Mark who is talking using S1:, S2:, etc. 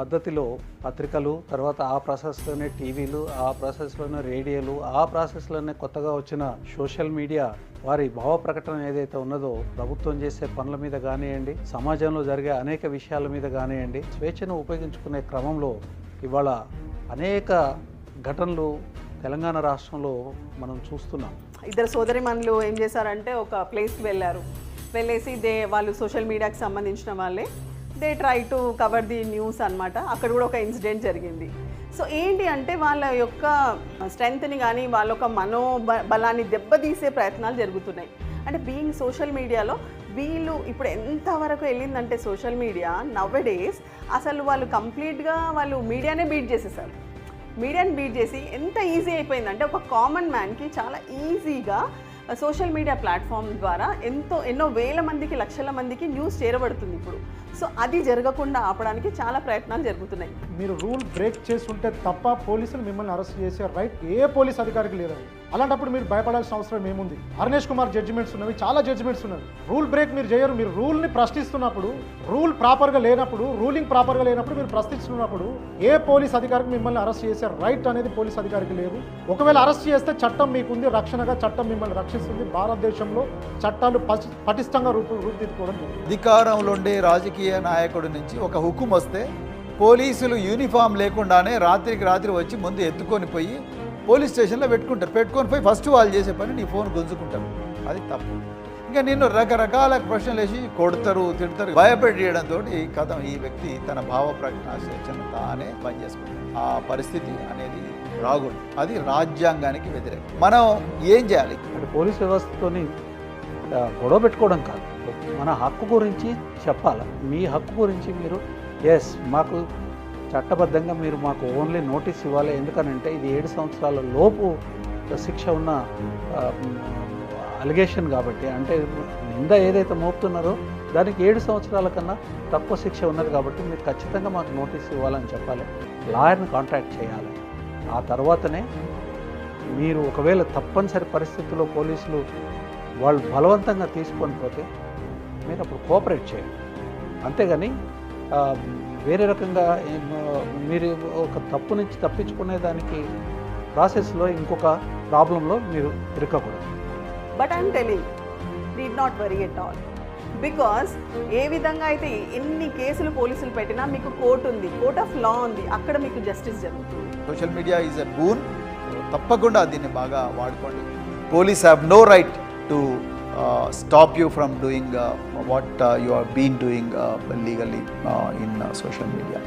S1: పద్ధతిలో పత్రికలు తర్వాత ఆ ప్రాసెస్లోనే టీవీలు ఆ ప్రాసెస్లోనే రేడియోలు ఆ ప్రాసెస్లోనే కొత్తగా వచ్చిన సోషల్ మీడియా వారి భావ ప్రకటన ఏదైతే ఉన్నదో ప్రభుత్వం చేసే పనుల మీద కానివ్వండి సమాజంలో జరిగే అనేక విషయాల మీద కానివ్వండి స్వేచ్ఛను ఉపయోగించుకునే క్రమంలో ఇవాళ అనేక ఘటనలు తెలంగాణ రాష్ట్రంలో మనం చూస్తున్నాం.
S2: ఇద్దరు సోదరిమణులు ఏం చేశారంటే ఒక ప్లేస్కి వెళ్ళారు. వెళ్ళేసి దే వాళ్ళు సోషల్ మీడియాకి సంబంధించిన వాళ్ళే. They try to cover the news అనమాట అక్కడ కూడా ఒక ఇన్సిడెంట్ జరిగింది. సో ఏంటి అంటే వాళ్ళ యొక్క స్ట్రెంగ్త్ని కానీ వాళ్ళ యొక్క మనోబలాన్ని బలాన్ని దెబ్బతీసే ప్రయత్నాలు జరుగుతున్నాయి. అంటే బీయింగ్ సోషల్ మీడియాలో వీళ్ళు ఇప్పుడు ఎంతవరకు వెళ్ళిందంటే సోషల్ మీడియా నవ్ డేస్ అసలు వాళ్ళు కంప్లీట్గా వాళ్ళు మీడియానే బీట్ చేసేసారు. మీడియాని బీట్ చేసి ఎంత ఈజీ అయిపోయిందంటే ఒక కామన్ మ్యాన్కి చాలా ఈజీగా సోషల్ మీడియా ప్లాట్ఫామ్ ద్వారా ఎంతో ఎన్నో వేల మందికి లక్షల మందికి న్యూస్ చేరబడుతుంది ఇప్పుడు. సో అది జరగకుండా ఆపడానికి చాలా ప్రయత్నాలు జరుగుతున్నాయి.
S3: మీరు రూల్ బ్రేక్ చేస్తుంటే తప్ప పోలీసులు మిమ్మల్ని అరెస్ట్ చేసే రైట్ ఏ పోలీస్ అధికారికి లేదండి. అలాంటప్పుడు మీరు భయపడాల్సిన అవసరం ఏముంది? అరుణేష్ కుమార్ జడ్జిమెంట్స్ ఉన్నవి చాలా జడ్జిమెంట్స్ ఉన్నవి. రూల్ బ్రేక్ మీరు చేయరు మీరు రూల్ని ప్రశ్నిస్తున్నప్పుడు రూల్ ప్రాపర్గా లేనప్పుడు రూలింగ్ ప్రాపర్గా లేనప్పుడు మీరు ప్రశ్నిస్తున్నప్పుడు ఏ పోలీస్ అధికారికి మిమ్మల్ని అరెస్ట్ చేసే రైట్ అనేది పోలీస్ అధికారికి లేదు. ఒకవేళ అరెస్ట్ చేస్తే చట్టం మీకుంది రక్షణగా చట్టం మిమ్మల్ని రక్షిస్తుంది భారతదేశంలో చట్టాలు పటిష్టంగా రూపు రూపుదిద్దుకోవడం
S4: అధికారంలో ఉండే రాజకీయ నాయకుడి నుంచి ఒక హుకుం వస్తే పోలీసులు యూనిఫామ్ లేకుండానే రాత్రికి రాత్రి వచ్చి ముందు ఎత్తుకొని పోయి పోలీస్ స్టేషన్లో పెట్టుకుంటారు. పెట్టుకొని పోయి ఫస్ట్ వాళ్ళు చేసే పని నీ ఫోన్ గుంజుకుంటారు. అది తప్పు. ఇంకా నిన్ను రకరకాల ప్రశ్నలు వేసి కొడతారు తిడతారు. భయపెట్టడంతో కథ ఈ వ్యక్తి తన భావ ప్రకటన స్వేచ్ఛను తానే పనిచేసుకుంటాడు. ఆ పరిస్థితి అనేది రాకూడదు అది రాజ్యాంగానికి వ్యతిరేకం. మనం ఏం చేయాలి?
S1: అంటే పోలీస్ వ్యవస్థతోని గొడవ పెట్టుకోవడం కాదు. మన హక్కు గురించి చెప్పాలి? మీ హక్కు గురించి మీరు ఎస్ మాకు చట్టబద్ధంగా మీరు మాకు ఓన్లీ నోటీస్ ఇవ్వాలి. ఎందుకనంటే ఇది ఏడు సంవత్సరాల లోపు శిక్ష ఉన్న అలిగేషన్ కాబట్టి అంటే నింద ఏదైతే మోపుతున్నారో దానికి ఏడు సంవత్సరాల కన్నా తక్కువ శిక్ష ఉన్నది కాబట్టి మీరు ఖచ్చితంగా మాకు నోటీస్ ఇవ్వాలని చెప్పాలి. లాయర్ని కాంటాక్ట్ చేయాలి. ఆ తర్వాతనే మీరు ఒకవేళ తప్పనిసరి పరిస్థితుల్లో పోలీసులు వాళ్ళు బలవంతంగా తీసుకొని పోతే మీరు అప్పుడు కోఆపరేట్ చేయండి. అంతేగాని వేరే రకంగా మీరు ఒక తప్పు నుంచి తప్పించుకునే దానికి ప్రాసెస్లో ఇంకొక ప్రాబ్లంలో మీరు ఇరుక్కకూడదు.
S2: But I'm telling need not worry at all because ఏ విధంగా అయితే ఎన్ని కేసులు పోలీసులు పెట్టినా మీకు కోర్టు ఉంది కోర్ట్ ఆఫ్ లా ఉంది అక్కడ మీకు జస్టిస్ జరుగుతుంది.
S4: Social media is a boon తప్పకుండా దీన్ని బాగా వాడుకోండి. Police have no right to stop you from doing what you are been doing legally in social media